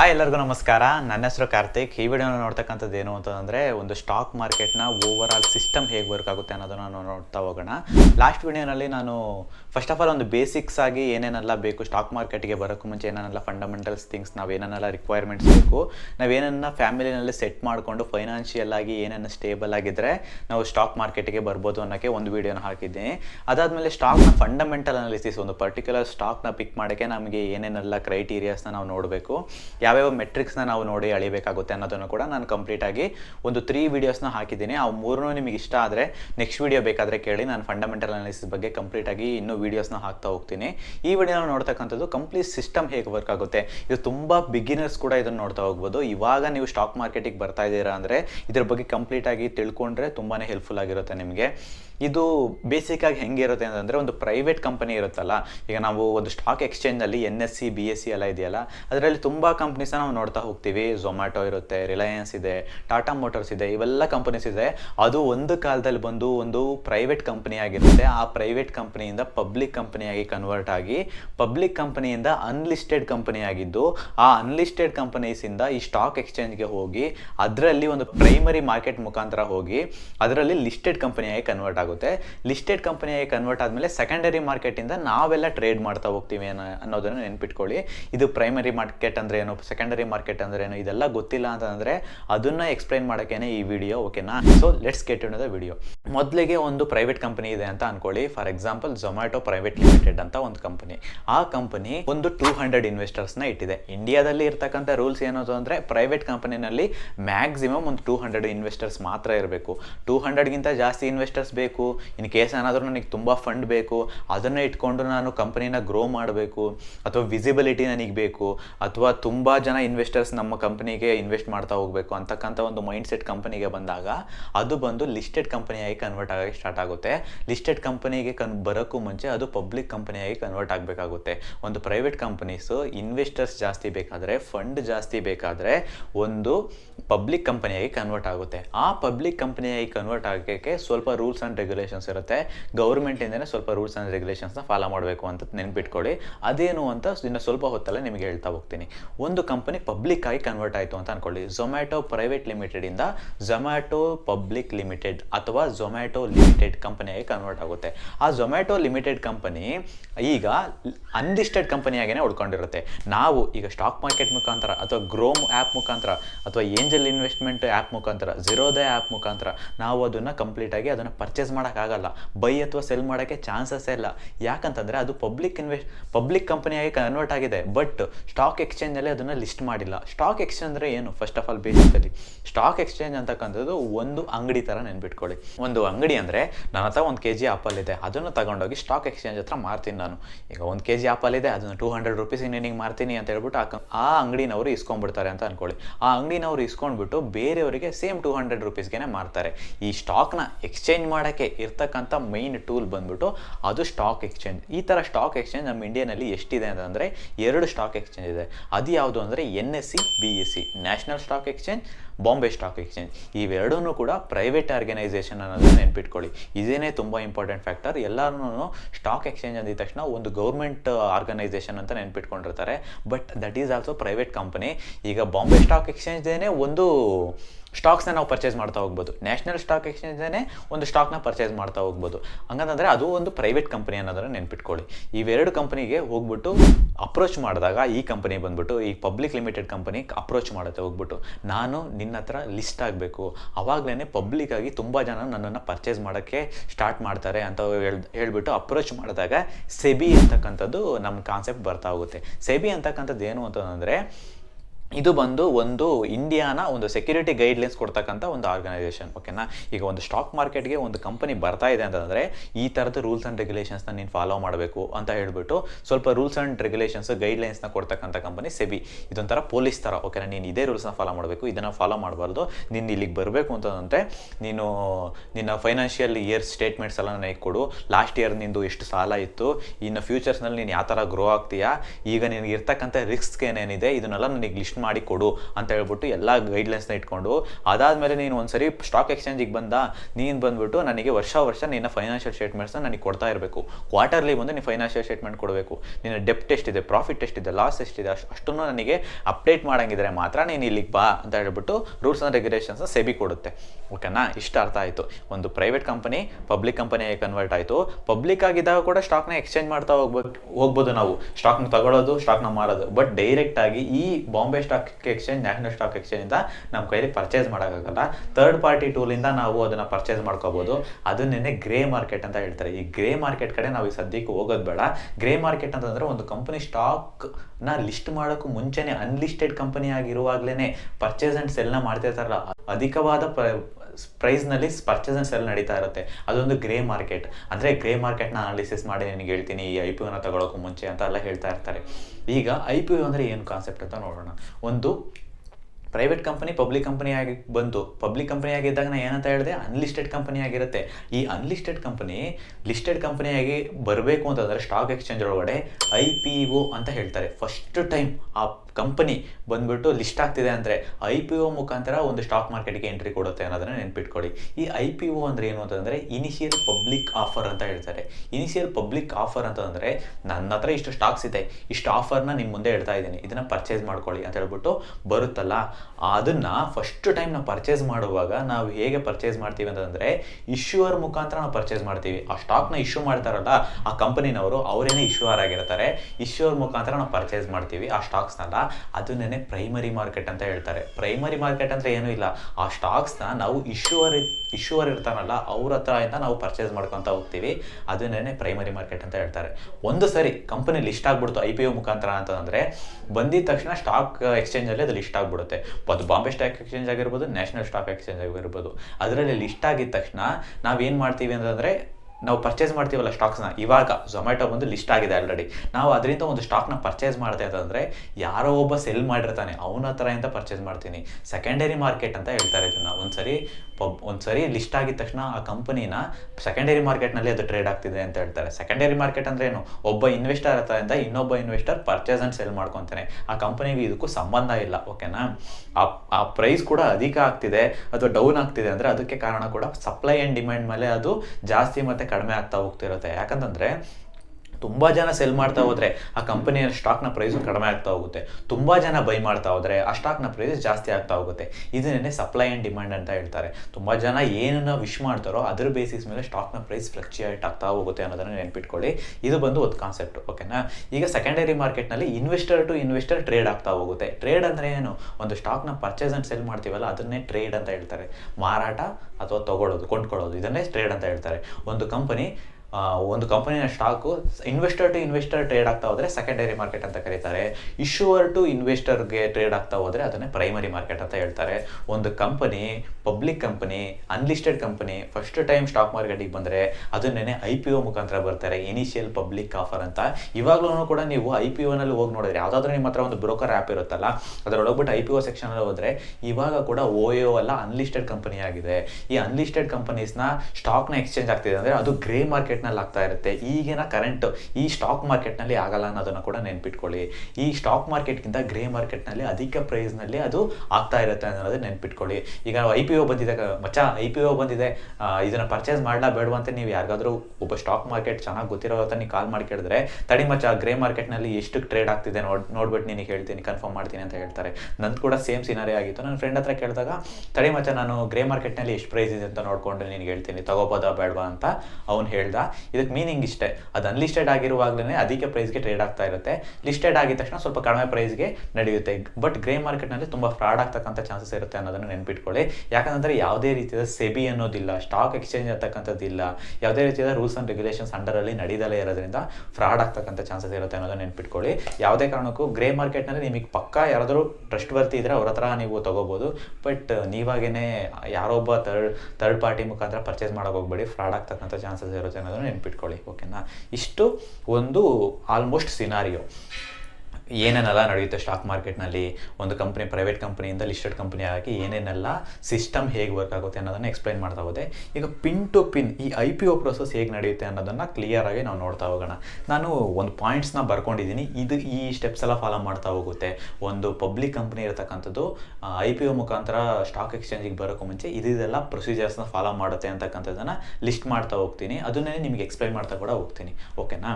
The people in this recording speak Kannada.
ಹಾಯ್ ಎಲ್ಲರಿಗೂ ನಮಸ್ಕಾರ. ನನ್ನ ಹೆಸರು ಕಾರ್ತಿಕ್. ಈ ವಿಡಿಯೋನ ನೋಡ್ತಕ್ಕಂಥದ್ದು ಏನು ಅಂತಂದರೆ ಒಂದು ಸ್ಟಾಕ್ ಮಾರ್ಕೆಟ್ನ ಓವರ್ ಆಲ್ ಸಿಸ್ಟಮ್ ಹೇಗೆ ವರ್ಕ್ ಆಗುತ್ತೆ ಅನ್ನೋದನ್ನ ನಾವು ನೋಡ್ತಾ ಹೋಗೋಣ. ಲಾಸ್ಟ್ ವಿಡಿಯೋನಲ್ಲಿ ನಾನು ಫಸ್ಟ್ ಆಫ್ ಆಲ್ ಒಂದು ಬೇಸಿಕ್ಸ್ ಆಗಿ ಏನೇನೆಲ್ಲ ಬೇಕು ಸ್ಟಾಕ್ ಮಾರ್ಕೆಟ್ಗೆ ಬರೋಕ್ಕೂ ಮುಂಚೆ ಏನೇನೆಲ್ಲ ಫಂಡಮೆಂಟಲ್ಸ್ ಥಿಂಗ್ಸ್ ನಾವು ಏನೇನೆಲ್ಲ ರಿಕ್ವೈರ್ಮೆಂಟ್ಸ್ ಬೇಕು, ನಾವು ನಾವೇನನ್ನ ಫ್ಯಾಮಿಲಿನಲ್ಲಿ ಸೆಟ್ ಮಾಡಿಕೊಂಡು ಫೈನಾನ್ಷಿಯಲ್ ಆಗಿ ಏನೇನು ಸ್ಟೇಬಲ್ ಆಗಿದ್ದರೆ ನಾವು ಸ್ಟಾಕ್ ಮಾರ್ಕೆಟ್ಗೆ ಬರ್ಬೋದು ಅನ್ನೋಕ್ಕೆ ಒಂದು ವಿಡಿಯೋನ ಹಾಕಿದ್ದೀನಿ. ಅದಾದಮೇಲೆ ಸ್ಟಾಕ್ನ ಫಂಡಮೆಂಟಲ್ ಅನಾಲಿಸಿಸ್ ಒಂದು ಪರ್ಟಿಕ್ಯುಲರ್ ಸ್ಟಾಕ್ನ ಪಿಕ್ ಮಾಡೋಕ್ಕೆ ನಮಗೆ ಏನೇನೆಲ್ಲ ಕ್ರೈಟೀರಿಯಾಸ್ನ ನಾವು ನೋಡಬೇಕು. ಯಾವ್ಯಾವ ಮೆಟ್ರಿಕ್ಸ್ನ ನಾವು ನೋಡಿ ಅಳಿಬೇಕಾಗುತ್ತೆ ಅನ್ನೋದನ್ನು ಕೂಡ ನಾನು ಕಂಪ್ಲೀಟಾಗಿ ಒಂದು ತ್ರೀ ವೀಡಿಯೋಸ್ನ ಹಾಕಿದ್ದೀನಿ. ಆ ಮೂರನೂ ನಿಮಗೆ ಇಷ್ಟ ಆದರೆ ನೆಕ್ಸ್ಟ್ ವಿಡಿಯೋ ಬೇಕಾದರೆ ಕೇಳಿ. ನಾನು ಫಂಡಮೆಂಟಲ್ ಅನಾಲಿಸಿಸ್ ಬಗ್ಗೆ ಕಂಪ್ಲೀಟಾಗಿ ಇನ್ನೂ ವೀಡಿಯೋಸ್ನ ಹಾಕ್ತಾ ಹೋಗ್ತೀನಿ. ಈ ವಿಡಿಯೋನ ನೋಡ್ತಕ್ಕಂಥದ್ದು ಕಂಪ್ಲೀಟ್ ಸಿಸ್ಟಮ್ ಹೇಗೆ ವರ್ಕ್ ಆಗುತ್ತೆ. ಇದು ತುಂಬ ಬಿಗಿನರ್ಸ್ ಕೂಡ ಇದನ್ನು ನೋಡ್ತಾ ಹೋಗ್ಬೋದು. ಇವಾಗ ನೀವು ಸ್ಟಾಕ್ ಮಾರ್ಕೆಟಿಗೆ ಬರ್ತಾ ಇದ್ದೀರಾ ಅಂದರೆ ಇದ್ರ ಬಗ್ಗೆ ಕಂಪ್ಲೀಟಾಗಿ ತಿಳ್ಕೊಂಡ್ರೆ ತುಂಬಾ ಹೆಲ್ಪ್ಫುಲ್ ಆಗಿರುತ್ತೆ ನಿಮಗೆ. ಇದು ಬೇಸಿಕ್ಕಾಗಿ ಹೆಂಗಿರುತ್ತೆ ಅಂತಂದರೆ ಒಂದು ಪ್ರೈವೇಟ್ ಕಂಪನಿ ಇರುತ್ತಲ್ಲ, ಈಗ ನಾವು ಒಂದು stock ಎಕ್ಸ್ಚೇಂಜಲ್ಲಿ N S E B S E ಎಲ್ಲ ಇದೆಯಲ್ಲ, ಅದರಲ್ಲಿ ತುಂಬ ಕಂಪ್ನೀಸ್ನ ನಾವು ನೋಡ್ತಾ ಹೋಗ್ತೀವಿ. ಝೊಮ್ಯಾಟೊ ಇರುತ್ತೆ ರಿಲಯನ್ಸ್ ಇದೆ ಟಾಟಾ ಮೋಟರ್ಸ್ ಇದೆ, ಇವೆಲ್ಲ ಕಂಪನೀಸ್ ಇದೆ. ಅದು ಒಂದು ಕಾಲದಲ್ಲಿ ಬಂದು ಒಂದು ಪ್ರೈವೇಟ್ ಕಂಪನಿ ಆಗಿರುತ್ತೆ. ಆ ಪ್ರೈವೇಟ್ ಕಂಪನಿಯಿಂದ ಪಬ್ಲಿಕ್ ಕಂಪನಿಯಾಗಿ ಕನ್ವರ್ಟ್ ಆಗಿ ಪಬ್ಲಿಕ್ ಕಂಪನಿಯಿಂದ ಅನ್ಲಿಸ್ಟೆಡ್ ಕಂಪನಿ ಆಗಿದ್ದು, ಆ ಅನ್ಲಿಸ್ಟೆಡ್ ಕಂಪನೀಸಿಂದ ಈ ಸ್ಟಾಕ್ ಎಕ್ಸ್ಚೇಂಜ್ಗೆ ಹೋಗಿ, ಅದರಲ್ಲಿ ಒಂದು ಪ್ರೈಮರಿ ಮಾರ್ಕೆಟ್ ಮುಖಾಂತರ ಹೋಗಿ, ಅದರಲ್ಲಿ ಲಿಸ್ಟೆಡ್ ಕಂಪನಿಯಾಗಿ ಕನ್ವರ್ಟ್ ಆಗುತ್ತೆ. ಲಿಸ್ಟೆಡ್ ಕಂಪನಿಯಾಗಿ ಕನ್ವರ್ಟ್ ಆದಮೇಲೆ ಸೆಕೆಂಡರಿ ಮಾರ್ಕೆಟಿಂದ ನಾವೆಲ್ಲ ಟ್ರೇಡ್ ಮಾಡ್ತಾ ಹೋಗ್ತೀವಿ ಅನ್ನೋ ಅನ್ನೋದನ್ನು ನೆನ್ಪಿಟ್ಕೊಳ್ಳಿ. ಇದು ಪ್ರೈಮರಿ ಮಾರ್ಕೆಟ್ ಅಂದರೆ ಏನು? ಸೆಕೆಂಡರಿ ಮಾರ್ಕೆಟ್ ಅಂದರೆ ಏನು? ಇದೆಲ್ಲ ಗೊತ್ತಿಲ್ಲ ಅಂತಂದರೆ ಅದನ್ನು ಎಕ್ಸ್ಪ್ಲೈನ್ ಮಾಡೋಕ್ಕೇನೆ ಈ ವಿಡಿಯೋ ಓಕೆನಾ so let's get the video ಮೊದಲಿಗೆ ಒಂದು ಪ್ರೈವೇಟ್ ಕಂಪನಿ ಇದೆ ಅಂತ ಅನ್ಕೊಳ್ಳಿ. For example Zomato private limited ಅಂತ ಒಂದು ಕಂಪನಿ ಆ ಕಂಪನಿ ಒಂದು ಟೂ ಹಂಡ್ರೆಡ್ ಇನ್ವೆಸ್ಟರ್ಸ್ನ ಇಟ್ಟಿದೆ. ಇಂಡಿಯಾದಲ್ಲಿ ಇರ್ತಕ್ಕಂಥ ರೂಲ್ಸ್ ಏನೋದು ಅಂದರೆ ಪ್ರೈವೇಟ್ ಕಂಪನಿನಲ್ಲಿ ಮ್ಯಾಕ್ಸಿಮಮ್ ಒಂದು ಟೂ ಹಂಡ್ರೆಡ್ ಇನ್ವೆಸ್ಟರ್ಸ್ ಮಾತ್ರ ಇರಬೇಕು. ಟೂ ಹಂಡ್ರೆಡ್ಗಿಂತ ಜಾಸ್ತಿ ಇನ್ವೆಸ್ಟರ್ಸ್ ಬೇಕು. ಇನ್ ಕೇಸ್ ಏನಾದರೂ ನನಗೆ ತುಂಬ ಫಂಡ್ ಬೇಕು, ಅದನ್ನು ಇಟ್ಕೊಂಡು ನಾನು ಕಂಪನಿನ ಗ್ರೋ ಮಾಡಬೇಕು, ಅಥವಾ ವಿಸಿಬಿಲಿಟಿ ನನಗೆ ಬೇಕು, ಅಥವಾ ತುಂಬ ಜನ ಇನ್ವೆಸ್ಟರ್ಸ್ ನಮ್ಮ ಕಂಪನಿಗೆ ಇನ್ವೆಸ್ಟ್ ಮಾಡ್ತಾ ಹೋಗಬೇಕು ಅಂತಕ್ಕಂಥ ಒಂದು ಮೈಂಡ್ ಸೆಟ್ ಕಂಪನಿಗೆ ಬಂದಾಗ, ಅದು ಬಂದು ಲಿಸ್ಟೆಡ್ ಕಂಪನಿಯಾಗಿ ಕನ್ವರ್ಟ್ ಆಗಿ ಸ್ಟಾರ್ಟ್ ಆಗುತ್ತೆ. ಲಿಸ್ಟೆಡ್ ಕಂಪನಿಗೆ ಕನ್ ಬರೋಕ್ಕೂ ಮುಂಚೆ ಅದು ಪಬ್ಲಿಕ್ ಕಂಪನಿಯಾಗಿ ಕನ್ವರ್ಟ್ ಆಗಬೇಕಾಗುತ್ತೆ. ಒಂದು ಪ್ರೈವೇಟ್ ಕಂಪನೀಸು ಇನ್ವೆಸ್ಟರ್ಸ್ ಜಾಸ್ತಿ ಬೇಕಾದರೆ ಫಂಡ್ ಜಾಸ್ತಿ ಬೇಕಾದರೆ ಒಂದು ಪಬ್ಲಿಕ್ ಕಂಪನಿಯಾಗಿ ಕನ್ವರ್ಟ್ ಆಗುತ್ತೆ. ಆ ಪಬ್ಲಿಕ್ ಕಂಪನಿಯಾಗಿ ಕನ್ವರ್ಟ್ ಆಗೋಕ್ಕೆ ಸ್ವಲ್ಪ ರೂಲ್ಸ್ ಆ್ಯಂಡ್ ರೆಗ್ಯುಲೇಷನ್ಸ್ ಇರುತ್ತೆ. ಗೌರ್ಮೆಂಟಿಂದನೇ ಸ್ವಲ್ಪ ರೂಲ್ಸ್ ಆ್ಯಂಡ್ ರೆಗ್ಯುಲೇಷನ್ಸ್ನ ಫಾಲೋ ಮಾಡಬೇಕು ಅಂತ ನೆನ್ಪಿಟ್ಕೊಳ್ಳಿ. ಅದೇನು ಅಂತ ಇನ್ನು ಸ್ವಲ್ಪ ಹೊತ್ತಲ್ಲೇ ನಿಮಗೆ ಹೇಳ್ತಾ ಹೋಗ್ತೀನಿ. ಒಂದು ಕಂಪನಿ ಪಬ್ಲಿಕ್ ಆಗಿ ಕನ್ವರ್ಟ್ ಆಯಿತು ಅಂತ ಅನ್ಕೊಳ್ಳಿ. ಝೊಮ್ಯಾಟೊ ಪ್ರೈವೇಟ್ ಲಿಮಿಟೆಡಿಂದ ಝೊಮ್ಯಾಟೊ ಪಬ್ಲಿಕ್ ಲಿಮಿಟೆಡ್ ಅಥವಾ ಝೊಮ್ಯಾಟೊ ಲಿಮಿಟೆಡ್ ಕಂಪನಿಯಾಗಿ ಕನ್ವರ್ಟ್ ಆಗುತ್ತೆ. ಆ ಝೊಮ್ಯಾಟೊ ಲಿಮಿಟೆಡ್ ಕಂಪನಿ ಈಗ ಅನ್ಲಿಸ್ಟೆಡ್ ಕಂಪನಿಯಾಗೇ ಉಳ್ಕೊಂಡಿರುತ್ತೆ. ನಾವು ಈಗ ಸ್ಟಾಕ್ ಮಾರ್ಕೆಟ್ ಮುಖಾಂತರ ಅಥವಾ ಗ್ರೋಮ್ ಆ್ಯಪ್ ಮುಖಾಂತರ ಅಥವಾ ಏಂಜಲ್ ಇನ್ವೆಸ್ಟ್ಮೆಂಟ್ ಆ್ಯಪ್ ಮುಖಾಂತರ ಝೀರೋದೇ ಆ್ಯಪ್ ಮುಖಾಂತರ ನಾವು ಅದನ್ನು ಕಂಪ್ಲೀಟಾಗಿ ಅದನ್ನು ಪರ್ಚೇಸ್ ಮಾಡೋಕ್ಕಾಗಲ್ಲ. ಬೈ ಅಥವಾ ಸೆಲ್ ಮಾಡೋಕ್ಕೆ ಚಾನ್ಸಸ್ಸೇ ಇಲ್ಲ ಯಾಕಂತಂದರೆ ಅದು ಪಬ್ಲಿಕ್ ಇನ್ವೆಸ್ಟ್ ಪಬ್ಲಿಕ್ ಕಂಪನಿಯಾಗಿ ಕನ್ವರ್ಟ್ ಆಗಿದೆ. ಬಟ್ ಸ್ಟಾಕ್ ಎಕ್ಸ್ಚೇಂಜಲ್ಲಿ ಅದನ್ನು ಲಿಸ್ಟ್ ಮಾಡಿಲ್ಲ. ಸ್ಟಾಕ್ ಎಕ್ಸ್ಚೇಂಜ್ ಅಂದರೆ ಏನು? First of all basically stock exchange ಅಂತಕ್ಕಂಥದ್ದು ಒಂದು ಅಂಗಡಿ ಥರ ನೆನ್ಪಿಟ್ಕೊಳ್ಳಿ. ಒಂದು ಅಂಗಡಿ ಅಂದರೆ ನನ್ನ ಹತ್ರ ಒಂದು ಕೆ ಜಿ ಆಪಲ್ ಇದೆ. ಅದನ್ನು ತಗೊಂಡೋಗಿ ಸ್ಟಾಕ್ ಎಕ್ಸ್ಚೇಂಜ್ ಹತ್ರ ಮಾರ್ತೀನಿ ನಾನು. ಈಗ ಒಂದು ಕೆ ಜಿ ಆಪಲ್ ಇದೆ, ಅದನ್ನು ಟೂ ಹಂಡ್ರೆಡ್ ರುಪೀಸಿಗೆ ನಿನಗೆ ಮಾರ್ತೀನಿ ಅಂತ ಹೇಳ್ಬಿಟ್ಟು ಆ ಅಂಗಡಿನವರು ಇಸ್ಕೊಂಡ್ಬಿಡ್ತಾರೆ ಅಂತ ಅನ್ಕೊಳ್ಳಿ. ಆ ಅಂಗಡಿನವರು ಇಸ್ಕೊಂಡ್ಬಿಟ್ಟು ಬೇರೆಯವರಿಗೆ ಸೇಮ್ ಟೂ ಹಂಡ್ರೆಡ್ ರುಪೀಸ್ಗೆ ಮಾರ್ತಾರೆ. ಈ ಸ್ಟಾಕ್ನ ಎಕ್ಸ್ಚೇಂಜ್ ಮಾಡೋಕ್ಕೆ ಇರ್ತಕ್ಕಂಥ ಮೈನ್ ಟೂಲ್ ಬಂದ್ಬಿಟ್ಟು ಅದು ಸ್ಟಾಕ್ ಎಕ್ಸ್ಚೇಂಜ್ ಈ ಥರ ಸ್ಟಾಕ್ ಎಕ್ಸ್ಚೇಂಜ್ ನಮ್ಮ ಇಂಡಿಯಾನಲ್ಲಿ ಎಷ್ಟಿದೆ ಅಂತಂದರೆ ಎರಡು ಸ್ಟಾಕ್ ಎಕ್ಸ್ಚೇಂಜ್ ಇದೆ. ಅದು ಯಾವುದು ಅಂದರೆ N S E B S E national stock exchange Bombay stock exchange. ಇವೆರಡೂ ಕೂಡ ಪ್ರೈವೇಟ್ ಆರ್ಗನೈಸೇಷನ್ ಅನ್ನೋದನ್ನು ನೆನ್ಪಿಟ್ಕೊಳ್ಳಿ. ಇದೇನೇ ತುಂಬ ಇಂಪಾರ್ಟೆಂಟ್ ಫ್ಯಾಕ್ಟರ್. ಎಲ್ಲರೂ ಸ್ಟಾಕ್ ಎಕ್ಸ್ಚೇಂಜ್ ಅಂದಿದ ತಕ್ಷಣ ಒಂದು ಗೌರ್ಮೆಂಟ್ ಆರ್ಗನೈಸೇಷನ್ ಅಂತ ನೆನ್ಪಿಟ್ಕೊಂಡಿರ್ತಾರೆ. But that is also private company. ಈಗ ಬಾಂಬೆ ಸ್ಟಾಕ್ ಎಕ್ಸ್ಚೇಂಜ್ದೇನೆ ಒಂದು ಸ್ಟಾಕ್ಸ್ನ ನಾವು ಪರ್ಚೇಸ್ ಮಾಡ್ತಾ ಹೋಗ್ಬೋದು. ನ್ಯಾಷನಲ್ ಸ್ಟಾಕ್ ಎಕ್ಸ್ಚೇಂಜ್ನೇ ಒಂದು ಸ್ಟಾಕ್ನ ಪರ್ಚೇಸ್ ಮಾಡ್ತಾ ಹೋಗ್ಬೋದು. ಹಂಗಂತಂದರೆ ಅದು ಒಂದು ಪ್ರೈವೇಟ್ ಕಂಪನಿ ಅನ್ನೋದನ್ನು ನೆನ್ಪಿಟ್ಕೊಳ್ಳಿ. ಇವೆರಡು ಕಂಪನಿಗೆ ಹೋಗ್ಬಿಟ್ಟು ಅಪ್ರೋಚ್ ಮಾಡಿದಾಗ ಈ ಕಂಪನಿ ಬಂದ್ಬಿಟ್ಟು, ಈ ಪಬ್ಲಿಕ್ ಲಿಮಿಟೆಡ್ ಕಂಪನಿ ಅಪ್ರೋಚ್ ಮಾಡುತ್ತೆ ಹೋಗ್ಬಿಟ್ಟು. ನಾನು ನಿನ್ನ ಹತ್ರ ಲಿಸ್ಟ್ ಆಗಬೇಕು ಅವಾಗಲೇ ಪಬ್ಲಿಕ್ಕಾಗಿ ತುಂಬ ಜನ ನನ್ನನ್ನು ಪರ್ಚೇಸ್ ಮಾಡೋಕ್ಕೆ ಸ್ಟಾರ್ಟ್ ಮಾಡ್ತಾರೆ ಅಂತ ಹೇಳ್, ಹೇಳ್ಬಿಟ್ಟು ಅಪ್ರೋಚ್ ಮಾಡಿದಾಗ ಸೆಬಿ ಅಂತಕ್ಕಂಥದ್ದು ನಮ್ಮ ಕಾನ್ಸೆಪ್ಟ್ ಬರ್ತಾ ಹೋಗುತ್ತೆ. ಸೆಬಿ ಅಂತಕ್ಕಂಥದ್ದು ಏನು ಅಂತಂದರೆ ಇದು ಬಂದು ಒಂದು ಇಂಡಿಯಾನ ಒಂದು ಸೆಕ್ಯೂರಿಟಿ ಗೈಡ್ಲೈನ್ಸ್ ಕೊಡ್ತಕ್ಕಂಥ ಒಂದು ಆರ್ಗನೈಸೇಷನ್ ಓಕೆನಾ ಈಗ ಒಂದು ಸ್ಟಾಕ್ ಮಾರ್ಕೆಟ್ಗೆ ಒಂದು ಕಂಪನಿ ಬರ್ತಾ ಇದೆ ಅಂತಂದರೆ ಈ ಥರದ ರೂಲ್ಸ್ ಆ್ಯಂಡ್ ರೆಗ್ಯುಲೇಷನ್ಸ್ನ ನೀನು ಫಾಲೋ ಮಾಡಬೇಕು ಅಂತ ಹೇಳ್ಬಿಟ್ಟು ಸ್ವಲ್ಪ ರೂಲ್ಸ್ ಆ್ಯಂಡ್ ರೆಗ್ಯುಲೇಷನ್ಸ್ ಗೈಡ್ಲೈನ್ಸ್ನ ಕೊಡ್ತಕ್ಕಂಥ ಕಂಪನಿ ಸೆಬಿ ಇದೊಂಥರ ಪೊಲೀಸ್ ಥರ ಓಕೆನಾ ನೀನು ಇದೇ ರೂಲ್ಸ್ನ ಫಾಲೋ ಮಾಡಬೇಕು, ಇದನ್ನು ಫಾಲೋ ಮಾಡಬಾರ್ದು, ನೀನು ಇಲ್ಲಿಗೆ ಬರಬೇಕು ಅಂತಂದರೆ ನೀನು ನಿನ್ನ ಫೈನಾನ್ಷಿಯಲ್ ಇಯರ್ ಸ್ಟೇಟ್ಮೆಂಟ್ಸ್ ಎಲ್ಲ ನನಗೆ ಕೊಡು. ಲಾಸ್ಟ್ ಇಯರ್ ನಿಂದು ಎಷ್ಟು ಸಾಲ ಇತ್ತು, ಇನ್ನು ಫ್ಯೂಚರ್ಸ್ನಲ್ಲಿ ನೀನು ಯಾವ ಥರ ಗ್ರೋ ಆಗ್ತೀಯಾ, ಈಗ ನಿನಗೆ ಇರ್ತಕ್ಕಂಥ ರಿಸ್ಕ್ ಏನೇನಿದೆ, ಇದನ್ನೆಲ್ಲ ನನಗೆ ಲಿಸ್ಟ್ ಮಾಡಿ ಕೊಡು ಅಂತ ಹೇಳ್ಬಿಟ್ಟು ಎಲ್ಲ ಗೈಡ್ಲೈನ್ಸ್ನ ಇಟ್ಕೊಂಡು, ಅದಾದಮೇಲೆ ನೀನು ಒಂದ್ಸರಿ ಸ್ಟಾಕ್ ಎಕ್ಸ್ಚೇಂಜಿಗೆ ಬಂದ, ನೀನು ಬಂದ್ಬಿಟ್ಟು ನನಗೆ ವರ್ಷ ವರ್ಷ ನಿನ್ನ ಫೈನಾನ್ಷಿಯಲ್ ಸ್ಟೇಟ್ಮೆಂಟ್ಸ್ನ ನನಗೆ ಕೊಡ್ತಾ ಇರಬೇಕು. ಕ್ವಾರ್ಟರ್ಲಿ ಬಂದು ನೀನು ಫೈನಾನ್ಷಿಯಲ್ ಸ್ಟೇಟ್ಮೆಂಟ್ ಕೊಡಬೇಕು. ನಿನ್ನ ಡೆಪ್ಟ್ ಎಷ್ಟಿದೆ ಪ್ರಾಫಿಟ್ ಎಷ್ಟಿದೆ ಲಾಸ್ ಎಷ್ಟಿದೆ, ಅಷ್ಟು ಅಷ್ಟನ್ನು ನನಗೆ ಅಪ್ಡೇಟ್ ಮಾಡಂಗಿದ್ರೆ ಮಾತ್ರ ನೀನು ಇಲ್ಲಿಗೆ ಬಾ ಅಂತ ಹೇಳ್ಬಿಟ್ಟು ರೂಲ್ಸ್ ಆ್ಯಂಡ್ ರೆಗ್ಯುಲೇಷನ್ಸ್ನ ಸೆಬಿ ಕೊಡುತ್ತೆ. ಓಕೆನಾ ಇಷ್ಟ ಅರ್ಥ ಆಯಿತು. ಒಂದು ಪ್ರೈವೇಟ್ ಕಂಪನಿ ಪಬ್ಲಿಕ್ ಕಂಪನಿಯಾಗಿ ಕನ್ವರ್ಟ್ ಆಯಿತು. ಪಬ್ಲಿಕ್ ಆಗಿದ್ದಾಗ ಕೂಡ ಸ್ಟಾಕ್ನ ಎಕ್ಸ್ಚೇಂಜ್ ಮಾಡ್ತಾ ಹೋಗ್ಬೇಕು ಹೋಗ್ಬೋದು ನಾವು. ಸ್ಟಾಕ್ನ ತಗೊಳ್ಳೋದು ಸ್ಟಾಕ್ನ ಮಾರೋದು. ಬಟ್ ಡೈರೆಕ್ಟ್ ಆಗಿ ಈ Bombay stock exchange national stock ಎಕ್ಸ್ಚೇಂಜಿಂದ ನಮ್ಮ ಕೈಯಲ್ಲಿ ಪರ್ಚೇಸ್ ಮಾಡೋಕ್ಕಾಗಲ್ಲ. ಥರ್ಡ್ ಪಾರ್ಟಿ ಟೂಲಿಂದ ನಾವು ಅದನ್ನು ಪರ್ಚೇಸ್ ಮಾಡ್ಕೋಬೋದು. ಅದನ್ನೇ ಗ್ರೇ ಮಾರ್ಕೆಟ್ ಅಂತ ಹೇಳ್ತಾರೆ. ಈ ಗ್ರೇ ಮಾರ್ಕೆಟ್ ಕಡೆ ನಾವು ಈ ಸದ್ಯಕ್ಕೆ ಹೋಗೋದು ಬೇಡ. ಗ್ರೇ ಮಾರ್ಕೆಟ್ ಅಂತಂದ್ರೆ ಒಂದು ಕಂಪನಿ ಸ್ಟಾಕ್ನ ಲಿಸ್ಟ್ ಮಾಡೋಕ್ಕೂ ಮುಂಚೆನೇ ಅನ್ಲಿಸ್ಟೆಡ್ ಕಂಪನಿ ಆಗಿರುವಾಗಲೇ ಪರ್ಚೇಸ್ ಆ್ಯಂಡ್ ಸೆಲ್ನ ಮಾಡ್ತಿರ್ತಾರಲ್ಲ. ಅಧಿಕವಾದ ಪ ಪ್ರೈಸ್ನಲ್ಲಿ ಪರ್ಚೇಸ್ ಆ್ಯಂಡ್ ಸೆಲ್ ನಡೀತಾ ಇರುತ್ತೆ. ಅದೊಂದು ಗ್ರೇ ಮಾರ್ಕೆಟ್ ಅಂದರೆ ಗ್ರೇ ಮಾರ್ಕೆಟ್ನ ಅನಾಲಿಸಿಸ್ ಮಾಡಿ ನಿನಗೆ ಹೇಳ್ತೀನಿ, ಈ ಐ ಪಿ ಒನ ತಗೊಳ್ಳೋಕ್ಕೂ ಮುಂಚೆ ಅಂತ ಎಲ್ಲ ಹೇಳ್ತಾ ಇರ್ತಾರೆ. ಈಗ ಐ ಪಿ ಒ ಅಂದರೆ ಏನು ಕಾನ್ಸೆಪ್ಟ್ ಅಂತ ನೋಡೋಣ. ಒಂದು ಪ್ರೈವೇಟ್ ಕಂಪನಿ ಪಬ್ಲಿಕ್ ಕಂಪನಿಯಾಗಿ ಬಂತು ಪಬ್ಲಿಕ್ ಕಂಪನಿ ಆಗಿದ್ದಾಗ ನಾನು ಏನಂತ ಹೇಳಿದೆ? ಅನ್ಲಿಸ್ಟೆಡ್ ಕಂಪನಿ ಆಗಿರುತ್ತೆ. ಈ ಅನ್ಲಿಸ್ಟೆಡ್ ಕಂಪನಿ ಲಿಸ್ಟೆಡ್ ಕಂಪನಿಯಾಗಿ ಬರಬೇಕು ಅಂತಂದರೆ ಸ್ಟಾಕ್ ಎಕ್ಸ್ಚೇಂಜ್ ಒಳಗಡೆ ಐ ಪಿ ಒ ಅಂತ ಹೇಳ್ತಾರೆ. ಫಸ್ಟ್ ಟೈಮ್ ಆ ಕಂಪನಿ ಬಂದ್ಬಿಟ್ಟು ಲಿಸ್ಟ್ ಆಗ್ತಿದೆ ಅಂದರೆ ಐ ಪಿ ಒ ಮುಖಾಂತರ ಒಂದು ಸ್ಟಾಕ್ ಮಾರ್ಕೆಟ್ಗೆ ಎಂಟ್ರಿ ಕೊಡುತ್ತೆ ಅನ್ನೋದನ್ನು ನೆನ್ಪಿಟ್ಕೊಳ್ಳಿ. ಈ ಐ ಪಿ ಒ ಅಂದರೆ ಏನು ಅಂತಂದರೆ ಇನಿಷಿಯಲ್ ಪಬ್ಲಿಕ್ ಆಫರ್ ಅಂತ ಹೇಳ್ತಾರೆ. ಇನಿಷಿಯಲ್ ಪಬ್ಲಿಕ್ ಆಫರ್ ಅಂತಂದರೆ ನನ್ನ ಹತ್ರ ಇಷ್ಟು ಸ್ಟಾಕ್ಸ್ ಇದೆ, ಇಷ್ಟು ಆಫರ್ನ ನಿಮ್ಮ ಮುಂದೆ ಹೇಳ್ತಾ ಇದ್ದೀನಿ, ಇದನ್ನು ಪರ್ಚೇಸ್ ಮಾಡ್ಕೊಳ್ಳಿ ಅಂತ ಹೇಳ್ಬಿಟ್ಟು ಬರುತ್ತಲ್ಲ. ಅದನ್ನು ಫಸ್ಟ್ ಟೈಮ್ ನಾವು ಪರ್ಚೇಸ್ ಮಾಡುವಾಗ ನಾವು ಹೇಗೆ ಪರ್ಚೇಸ್ ಮಾಡ್ತೀವಿ ಅಂತಂದರೆ ಇಶ್ಯೂವರ್ ಮುಖಾಂತರ ನಾವು ಪರ್ಚೇಸ್ ಮಾಡ್ತೀವಿ. ಆ ಸ್ಟಾಕ್ನ ಇಶ್ಯೂ ಮಾಡ್ತಾರಲ್ಲ, ಆ ಕಂಪನಿನವರು ಅವರೇನೇ ಇಶ್ಯೂವರ್ ಆಗಿರ್ತಾರೆ. ಇಶ್ಯೂವರ್ ಮುಖಾಂತರ ನಾವು ಪರ್ಚೇಸ್ ಮಾಡ್ತೀವಿ ಆ ಸ್ಟಾಕ್ಸ್ನೆಲ್ಲ ಅದನ್ನೇ ಪ್ರೈಮರಿ ಮಾರ್ಕೆಟ್ ಅಂತ ಹೇಳ್ತಾರೆ. ಪ್ರೈಮರಿ ಮಾರ್ಕೆಟ್ ಅಂದರೆ ಏನೂ ಇಲ್ಲ. ಆ ಸ್ಟಾಕ್ಸ್ನ ನಾವು ಇಶ್ಯೂವರ್ ಇಶ್ಯೂವರ್ ಇರ್ತಾನಲ್ಲ, ಅವ್ರ ಹತ್ರ ಇಂದ ನಾವು ಪರ್ಚೇಸ್ ಮಾಡ್ಕೊತ ಹೋಗ್ತೀವಿ. ಅದನ್ನೇ ಪ್ರೈಮರಿ ಮಾರ್ಕೆಟ್ ಅಂತ ಹೇಳ್ತಾರೆ. ಒಂದು ಸರಿ ಕಂಪನಿ ಲಿಸ್ಟ್ ಆಗ್ಬಿಡ್ತು ಐ ಪಿ ಒ ಮುಖಾಂತರ ಅಂತಂದರೆ, ಬಂದಿದ ತಕ್ಷಣ ಸ್ಟಾಕ್ ಎಕ್ಸ್ಚೇಂಜಲ್ಲಿ ಅದು ಲಿಸ್ಟ್ ಆಗಿಬಿಡುತ್ತೆ. ಅದು ಬಾಂಬೆ ಸ್ಟಾಕ್ ಎಕ್ಸ್ಚೇಂಜ್ ಆಗಿರ್ಬೋದು ನ್ಯಾಷನಲ್ ಸ್ಟಾಕ್ ಎಕ್ಸ್ಚೇಂಜ್ ಆಗಿರ್ಬೋದು. ಅದರಲ್ಲಿ ಲಿಸ್ಟ್ ಆಗಿದ ತಕ್ಷಣ ನಾವೇನು ಮಾಡ್ತೀವಿ ಅಂತಂದರೆ ನಾವು ಪರ್ಚೇಸ್ ಮಾಡ್ತೀವಲ್ಲ ಸ್ಟಾಕ್ಸ್ನ ಇವಾಗ ಝೊಮ್ಯಾಟೊ ಬಂದು ಲಿಸ್ಟ್ ಆಗಿದೆ ಆಲ್ರೆಡಿ ನಾವು ಅದರಿಂದ ಒಂದು ಸ್ಟಾಕ್ನ ಪರ್ಚೇಸ್ ಮಾಡಿದೆ ಅಂತಂದರೆ ಯಾರೋ ಒಬ್ಬ ಸೆಲ್ ಮಾಡಿರ್ತಾನೆ, ಅವನ ಹತ್ರ ಅಂತ ಪರ್ಚೇಸ್ ಮಾಡ್ತೀನಿ. ಸೆಕೆಂಡರಿ ಮಾರ್ಕೆಟ್ ಅಂತ ಹೇಳ್ತಾರೆ ಇದನ್ನು. ಒಂದ್ಸರಿ ಪಬ್, ಒಂದ್ಸರಿ ಲಿಸ್ಟ್ ಆಗಿದ ತಕ್ಷಣ ಆ ಕಂಪನಿನ ಸೆಕೆಂಡರಿ ಮಾರ್ಕೆಟ್ನಲ್ಲಿ ಅದು ಟ್ರೇಡ್ ಆಗ್ತಿದೆ ಅಂತ ಹೇಳ್ತಾರೆ. ಸೆಕೆಂಡರಿ ಮಾರ್ಕೆಟ್ ಅಂದ್ರೆ ಏನು? ಒಬ್ಬ ಇನ್ವೆಸ್ಟರ್ ಹತ್ರದಿಂದ ಇನ್ನೊಬ್ಬ ಇನ್ವೆಸ್ಟರ್ ಪರ್ಚೇಸ್ ಅಂಡ್ ಸೆಲ್ ಮಾಡ್ಕೊತಾನೆ. ಆ ಕಂಪನಿಗೆ ಇದಕ್ಕೂ ಸಂಬಂಧ ಇಲ್ಲ ಓಕೆನಾ ಆ ಆ ಪ್ರೈಸ್ ಕೂಡ ಅಧಿಕ ಆಗ್ತಿದೆ ಅಥವಾ ಡೌನ್ ಆಗ್ತಿದೆ ಅಂದರೆ ಅದಕ್ಕೆ ಕಾರಣ ಕೂಡ ಸಪ್ಲೈ ಆ್ಯಂಡ್ ಡಿಮ್ಯಾಂಡ್ ಮೇಲೆ ಅದು ಜಾಸ್ತಿ ಮತ್ತು ಕಡಿಮೆ ಆಗ್ತಾ ಹೋಗ್ತಿರುತ್ತೆ. ಯಾಕಂತಂದರೆ ತುಂಬ ಜನ ಸೆಲ್ ಮಾಡ್ತಾ ಹೋದ್ರೆ ಆ ಕಂಪನಿಯ ಸ್ಟಾಕ್ನ ಪ್ರೈಸು ಕಡಿಮೆ ಆಗ್ತಾ ಹೋಗುತ್ತೆ. ತುಂಬ ಜನ ಬೈ ಮಾಡ್ತಾ ಹೋದರೆ ಆ ಸ್ಟಾಕ್ನ ಪ್ರೈಸ್ ಜಾಸ್ತಿ ಆಗ್ತಾ ಹೋಗುತ್ತೆ. ಇದನ್ನೇ ಸಪ್ಲೈ ಆ್ಯಂಡ್ ಡಿಮ್ಯಾಂಡ್ ಅಂತ ಹೇಳ್ತಾರೆ. ತುಂಬ ಜನ ಏನನ್ನ ವಿಶ್ ಮಾಡ್ತಾರೋ ಅದ್ರ ಬೇಸಿಸ್ ಮೇಲೆ ಸ್ಟಾಕ್ನ ಪ್ರೈಸ್ ಫ್ಲಕ್ಚುಯೇಟ್ ಆಗ್ತಾ ಹೋಗುತ್ತೆ ಅನ್ನೋದನ್ನು ನೆನ್ಪಿಟ್ಕೊಳ್ಳಿ. ಇದು ಬಂದು ಒಂದು ಕಾನ್ಸೆಪ್ಟ್ ಓಕೆನಾ ಈಗ ಸೆಕೆಂಡರಿ ಮಾರ್ಕೆಟ್ನಲ್ಲಿ ಇನ್ವೆಸ್ಟರ್ ಟು ಇನ್ವೆಸ್ಟರ್ ಟ್ರೇಡ್ ಆಗ್ತಾ ಹೋಗುತ್ತೆ. ಟ್ರೇಡ್ ಅಂದರೆ ಏನು? ಒಂದು ಸ್ಟಾಕ್ನ ಪರ್ಚೇಸ್ ಅಂಡ್ ಸೆಲ್ ಮಾಡ್ತೀವಲ್ಲ, ಅದನ್ನೇ ಟ್ರೇಡ್ ಅಂತ ಹೇಳ್ತಾರೆ. ಮಾರಾಟ ಅಥವಾ ತಗೊಳ್ಳೋದು, ಕೊಂಡ್ಕೊಳ್ಳೋದು, ಇದನ್ನೇ ಟ್ರೇಡ್ ಅಂತ ಹೇಳ್ತಾರೆ. ಒಂದು ಕಂಪನಿ ಒಂದು ಕಂಪನಿಯ stock investor to investor trade ಆಗ್ತಾ ಹೋದರೆ ಸೆಕೆಂಡರಿ ಮಾರ್ಕೆಟ್ ಅಂತ ಕರೀತಾರೆ. ಇಶ್ಯೂವರ್ ಟು ಇನ್ವೆಸ್ಟರ್ಗೆ ಟ್ರೇಡ್ ಆಗ್ತಾ ಹೋದರೆ ಅದನ್ನೇ ಪ್ರೈಮರಿ ಮಾರ್ಕೆಟ್ ಅಂತ ಹೇಳ್ತಾರೆ. ಒಂದು company public company unlisted company first time stock ಮಾರ್ಕೆಟಿಗೆ ಬಂದರೆ ಅದನ್ನೇ ಐ ಪಿ ಒ ಮುಖಾಂತರ ಬರ್ತಾರೆ. ಇನಿಷಿಯಲ್ ಪಬ್ಲಿಕ್ ಆಫರ್ ಅಂತ. ಇವಾಗಲೂ ಕೂಡ ನೀವು ಐ ಪಿ ಒನಲ್ಲಿ ಹೋಗಿ ನೋಡಿದ್ರೆ, ಯಾವುದಾದ್ರೂ ನಿಮ್ಮ ಹತ್ರ ಒಂದು ಬ್ರೋಕರ್ ಆ್ಯಪ್ ಇರುತ್ತಲ್ಲ, ಅದರೊಳಗ್ಬಿಟ್ಟು ಐ ಪಿ ಒ ಸೆಕ್ಷನಲ್ಲಿ ಹೋದರೆ ಇವಾಗ ಕೂಡ ಓ ಎ ಅಲ್ಲ ಅನ್ಲಿಸ್ಟೆಡ್ ಕಂಪನಿ ಆಗಿದೆ. ಈ ಅನ್ಲಿಸ್ಟೆಡ್ ಕಂಪನೀಸ್ನ ಸ್ಟಾಕ್ನ ಎಕ್ಸ್ಚೇಂಜ್ ಆಗ್ತಿದೆ ಅಂದರೆ ಅದು ಗ್ರೇ ಮಾರ್ಕೆಟ್ನಲ್ಲಿ ಆಗ್ತಾ ಇರುತ್ತೆ. ಈಗಿನ ಕರೆಂಟ್ ಈ ಸ್ಟಾಕ್ ಮಾರ್ಕೆಟ್ನಲ್ಲಿ ಆಗಲ್ಲ ಅನ್ನೋದನ್ನು ಕೂಡ ನೆನ್ಪಿಟ್ಕೊಳ್ಳಿ. ಈ ಸ್ಟಾಕ್ ಮಾರ್ಕೆಟ್ಗಿಂತ ಗ್ರೇ ಮಾರ್ಕೆಟ್ನಲ್ಲಿ ಅಧಿಕ ಪ್ರೈಸ್ನಲ್ಲಿ ಅದು ಆಗ್ತಾ ಇರುತ್ತೆ ಅನ್ನೋದು ನೆನ್ಪಿಟ್ಕೊಳ್ಳಿ. ಈಗ ಐ ಪಿ ಒ ಬಂದಿದೆ, ಮಚ್ಚ ಐ ಪಿ ಒ ಬಂದಿದೆ ಇದನ್ನು ಪರ್ಚೇಸ್ ಮಾಡಲಾ ಅಂತ ನೀವು ಯಾರಿಗಾದರೂ ಒಬ್ಬ ಸ್ಟಾಕ್ ಮಾರ್ಕೆಟ್ ಚೆನ್ನಾಗಿ ಗೊತ್ತಿರೋ ನೀವು ಕಾಲ್ ಮಾಡಿ ಕೇಳಿದ್ರೆ, ತಡಿ ಮಚ್ಚ ಗ್ರೇ ಮಾರ್ಕೆಟ್ನಲ್ಲಿ ಎಷ್ಟು ಟ್ರೇಡ್ ಆಗ್ತಿದೆ ನೋಡ್ ನೋಡ್ಬಿಟ್ಟು ನಿನಗೆ ಹೇಳ್ತೀನಿ ಕನ್ಫರ್ಮ್ ಮಾಡ್ತೀನಿ ಅಂತ ಹೇಳ್ತಾರೆ. ನಂದು ಕೂಡ ಸೇಮ್ ಸಿನಾರಿ ಆಗಿತ್ತು. ನನ್ನ ಫ್ರೆಂಡ್ ಹತ್ರ ಕೇಳಿದಾಗ, ತಡಿ ಮಚ್ಚ, ನಾನು ಗ್ರೇ ಮಾರ್ಕೆಟ್ನಲ್ಲಿ ಎಷ್ಟು ಪ್ರೈಸ್ ಇದೆ ಅಂತ ನೋಡಿಕೊಂಡು ನಿನಗೆ ಹೇಳ್ತೀನಿ, ತಗೋಬೋದಾ ಬೇಡವಾ ಅಂತ ಅವ್ನು ಹೇಳ್ದ. ಇದಕ್ಕೆ ಮೀನಿಂಗ್ ಇಷ್ಟೆ. ಅದು ಅನ್ಲಿಸ್ಟೆಡ್ ಆಗಿರುವಾಗಲೇ ಅಧಿಕ ಪ್ರೈಸ್ಗೆ ಟ್ರೇಡ್ ಆಗ್ತಾ ಇರುತ್ತೆ. ಲಿಸ್ಟೆಡ್ ಆಗಿದ ತಕ್ಷಣ ಸ್ವಲ್ಪ ಕಡಿಮೆ ಪ್ರೈಸ್ಗೆ ನಡೆಯುತ್ತೆ. ಬಟ್ ಗ್ರೇ ಮಾರ್ಕೆಟ್ನಲ್ಲಿ ತುಂಬ ಫ್ರಾಡ್ ಆಗ್ತಕ್ಕಂಥ ಚಾನ್ಸಸ್ ಇರುತ್ತೆ ಅನ್ನೋದನ್ನು ನೆನ್ಪಿಟ್ಕೊಳ್ಳಿ. ಯಾಕಂದರೆ ಯಾವುದೇ ರೀತಿಯ ಸೆಬಿ ಅನ್ನೋದಿಲ್ಲ ಸ್ಟಾಕ್ ಎಕ್ಸ್ಚೇಂಜ್ ಅಂತಕ್ಕಂಥದ್ದಿಲ್ಲ ಯಾವುದೇ ರೀತಿಯಾದ ರೂಲ್ಸ್ ಆ್ಯಂಡ್ ರೆಗ್ಯುಲೇಷನ್ಸ್ ಅಂಡರಲ್ಲಿ ನಡೀದಲೇ ಇರೋದ್ರಿಂದ ಫ್ರಾಡ್ ಆಗ್ತಕ್ಕಂಥ ಚಾನ್ಸಸ್ ಇರುತ್ತೆ ಅನ್ನೋದನ್ನ ನೆನ್ಪಿಟ್ಕೊಳ್ಳಿ. ಯಾವುದೇ ಕಾರಣಕ್ಕೂ ಗ್ರೇ ಮಾರ್ಕೆಟ್ನಲ್ಲಿ ನಿಮಗೆ ಪಕ್ಕಾ ಯಾರಾದರೂ ಟ್ರಸ್ಟ್ ವರ್ತಿ ಇದ್ರೆ ಅವ್ರ ಹತ್ರ ನೀವು ತೊಗೋಬೋದು. ಬಟ್ ನೀವಾಗೇ ಯಾರೊಬ್ಬ ತರ್ಡ್ ಥರ್ಡ್ ಪಾರ್ಟಿ ಮುಖಾಂತರ ಪರ್ಚೇಸ್ ಮಾಡೋಕೆ ಹೋಗ್ಬೇಡಿ. ಫ್ರಾಡ್ ಆಗ್ತಕ್ಕಂಥ ಚಾನ್ಸಸ್ ಇರುತ್ತೆ ಅನ್ನೋದನ್ನ ನೆನ್ಪಿಟ್ಕೊಳ್ಳಿ ಓಕೆನಾ? ಇಷ್ಟು ಒಂದು ಆಲ್ಮೋಸ್ಟ್ ಸಿನಾರಿಯೋ ಏನೇನೆಲ್ಲ ನಡೆಯುತ್ತೆ ಸ್ಟಾಕ್ ಮಾರ್ಕೆಟ್ನಲ್ಲಿ ಒಂದು ಕಂಪ್ನಿ ಪ್ರೈವೇಟ್ ಕಂಪ್ನಿಯಿಂದ ಲಿಸ್ಟೆಡ್ ಕಂಪ್ನಿ ಆಗಿ ಏನೇನೆಲ್ಲ ಸಿಸ್ಟಮ್ ಹೇಗೆ ವರ್ಕ್ ಆಗುತ್ತೆ ಅನ್ನೋದನ್ನು ಎಕ್ಸ್ಪ್ಲೈನ್ ಮಾಡ್ತಾ ಹೋದೆ. ಈಗ ಪಿನ್ ಟು ಪಿನ್ ಈ ಐ ಪಿ ಒ ಪ್ರೊಸೆಸ್ ಹೇಗೆ ನಡೆಯುತ್ತೆ ಅನ್ನೋದನ್ನು ಕ್ಲಿಯರಾಗಿ ನಾವು ನೋಡ್ತಾ ಹೋಗೋಣ. ನಾನು ಒಂದು ಪಾಯಿಂಟ್ಸ್ನ ಬರ್ಕೊಂಡಿದ್ದೀನಿ. ಇದು ಈ ಸ್ಟೆಪ್ಸ್ ಎಲ್ಲ ಫಾಲೋ ಮಾಡ್ತಾ ಹೋಗುತ್ತೆ. ಒಂದು ಪಬ್ಲಿಕ್ ಕಂಪ್ನಿ ಇರತಕ್ಕಂಥದ್ದು ಐ ಪಿ ಒ ಮುಖಾಂತರ ಸ್ಟಾಕ್ ಎಕ್ಸ್ಚೇಂಜಿಗೆ ಬರೋಕ್ಕೂ ಮುಂಚೆ ಇದೆಲ್ಲ ಪ್ರೊಸೀಜರ್ಸ್ನ ಫಾಲೋ ಮಾಡುತ್ತೆ ಅಂತಕ್ಕಂಥದ್ದನ್ನು ಲಿಸ್ಟ್ ಮಾಡ್ತಾ ಹೋಗ್ತೀನಿ. ಅದನ್ನೇ ನಿಮಗೆ ಎಕ್ಸ್ಪ್ಲೈನ್ ಮಾಡ್ತಾ ಕೂಡ ಹೋಗ್ತೀನಿ. ಓಕೆನಾ